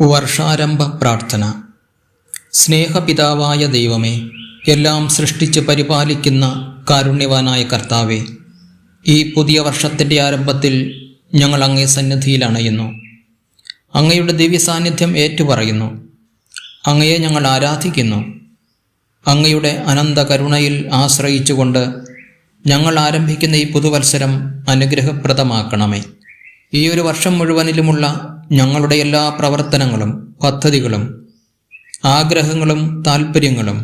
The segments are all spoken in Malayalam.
വർഷാരംഭ പ്രാർത്ഥന സ്നേഹപിതാവായ ദൈവമേ എല്ലാം സൃഷ്ടിച്ച് പരിപാലിക്കുന്ന കാരുണ്യവാനായ കർത്താവെ ഈ പുതിയ വർഷത്തിന്റെ ആരംഭത്തിൽ ഞങ്ങൾ അങ്ങേ സന്നിധിയിൽ അണയുന്നു അങ്ങയുടെ ദിവ്യ സാന്നിധ്യം ഏറ്റുപറയുന്നു. അങ്ങയെ ഞങ്ങൾ ആരാധിക്കുന്നു. അങ്ങയുടെ അനന്ത കരുണയിൽ ആശ്രയിച്ചുകൊണ്ട് ഞങ്ങൾ ആരംഭിക്കുന്ന ഈ പുതുവത്സരം അനുഗ്രഹപ്രദമാക്കണമേ. ഈ ഒരു വർഷം മുഴുവനിലുമുള്ള ഞങ്ങളുടെ എല്ലാ പ്രവർത്തനങ്ങളും പദ്ധതികളും ആഗ്രഹങ്ങളും താൽപ്പര്യങ്ങളും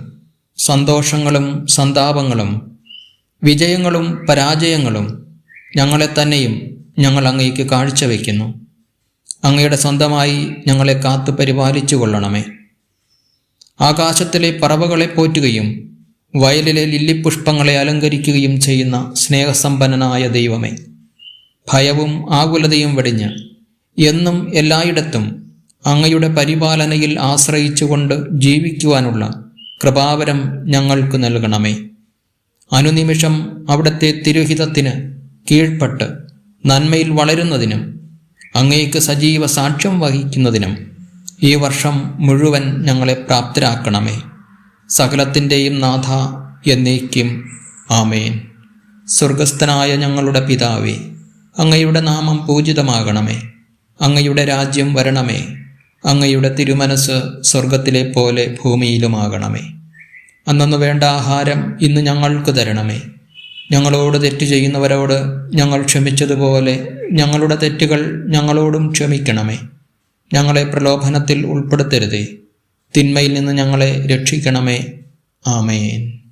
സന്തോഷങ്ങളും സന്താപങ്ങളും വിജയങ്ങളും പരാജയങ്ങളും ഞങ്ങളെ തന്നെയും ഞങ്ങൾ അങ്ങേക്ക് കാഴ്ചവെക്കുന്നു. അങ്ങയുടെ സ്വന്തമായി ഞങ്ങളെ കാത്തു പരിപാലിച്ചു കൊള്ളണമേ ആകാശത്തിലെ പറവകളെ പോറ്റുകയും വയലിലെ ലില്ലിപ്പുഷ്പങ്ങളെ അലങ്കരിക്കുകയും ചെയ്യുന്ന സ്നേഹസമ്പന്നനായ ദൈവമേ ഭയവും ആകുലതയും വെടിഞ്ഞ് എന്നും എല്ലായിടത്തും അങ്ങയുടെ പരിപാലനയിൽ ആശ്രയിച്ചുകൊണ്ട് ജീവിക്കുവാനുള്ള കൃപാവരം ഞങ്ങൾക്ക് നൽകണമേ. അനുനിമിഷം അവിടുത്തെ തിരുഹിതത്തിന് കീഴ്പ്പെട്ട് നന്മയിൽ വളരുന്നതിനും അങ്ങേക്ക് സജീവ സാക്ഷ്യം വഹിക്കുന്നതിനും ഈ വർഷം മുഴുവൻ ഞങ്ങളെ പ്രാപ്തരാക്കണമേ. സകലത്തിന്റെയും നാഥ എന്നേക്കും. ആമേൻ. സ്വർഗസ്ഥനായ ഞങ്ങളുടെ പിതാവേ അങ്ങയുടെ നാമം പൂജിതമാകണമേ. അങ്ങയുടെ രാജ്യം വരണമേ. അങ്ങയുടെ തിരുമനസ് സ്വർഗത്തിലെ പോലെ ഭൂമിയിലുമാകണമേ. അന്നു വേണ്ട ആഹാരം ഇന്ന് ഞങ്ങൾക്ക് തരണമേ. ഞങ്ങളോട് തെറ്റ് ചെയ്യുന്നവരോട് ഞങ്ങൾ ക്ഷമിച്ചതുപോലെ ഞങ്ങളുടെ തെറ്റുകൾ ഞങ്ങളോടും ക്ഷമിക്കണമേ. ഞങ്ങളെ പ്രലോഭനത്തിൽ ഉൾപ്പെടുത്തരുതേ. തിന്മയിൽ നിന്ന് ഞങ്ങളെ രക്ഷിക്കണമേ. ആമേൻ.